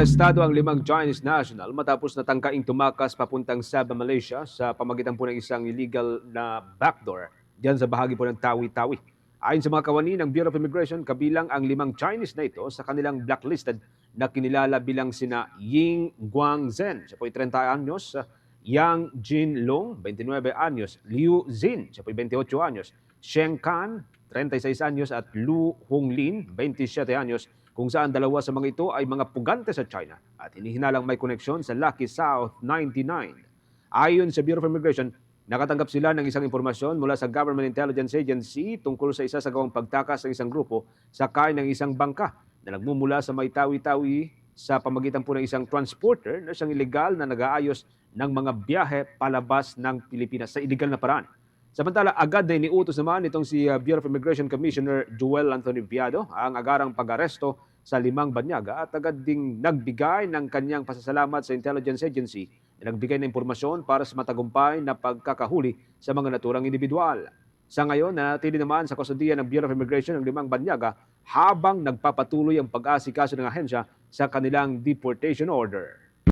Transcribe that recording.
Arestado ang limang Chinese national matapos natangkaing tumakas papuntang Sabah, Malaysia sa pamagitan po ng isang illegal na backdoor diyan sa bahagi po ng Tawi-Tawi. Ayon sa mga kawani ng Bureau of Immigration, kabilang ang limang Chinese na ito sa kanilang blacklisted na kinilala bilang sina Ying Guangzhen, siya po ay 30 anyos, Yang Jinlong, 29 anyos, Liu Zin, siya po ay 28 anyos, Sheng Kan, 36 anyos at Lu Honglin, 27 anyos, kung saan dalawa sa mga ito ay mga pugante sa China at hinihinalang may koneksyon sa Lucky South 99. Ayon sa Bureau of Immigration, nakatanggap sila ng isang impormasyon mula sa Government Intelligence Agency tungkol sa isa sa gawang pagtakas ng isang grupo sakay ng isang bangka na nagmumula sa may tawi-tawi sa pamagitan po ng isang transporter na siyang ilegal na nag-aayos ng mga biyahe palabas ng Pilipinas sa illegal na paraan. Samantala, agad na iniutos naman itong si uh, Bureau of Immigration Commissioner Joel Anthony Viado ang agarang pag-aresto sa limang banyaga at agad ding nagbigay ng kanyang pasasalamat sa intelligence agency na nagbigay ng impormasyon para sa matagumpay na pagkakahuli sa mga naturang individual. Sa ngayon, nanatili naman sa kustodiya ng Bureau of Immigration ang limang banyaga habang nagpapatuloy ang pag-asikaso ng ahensya sa kanilang deportation order.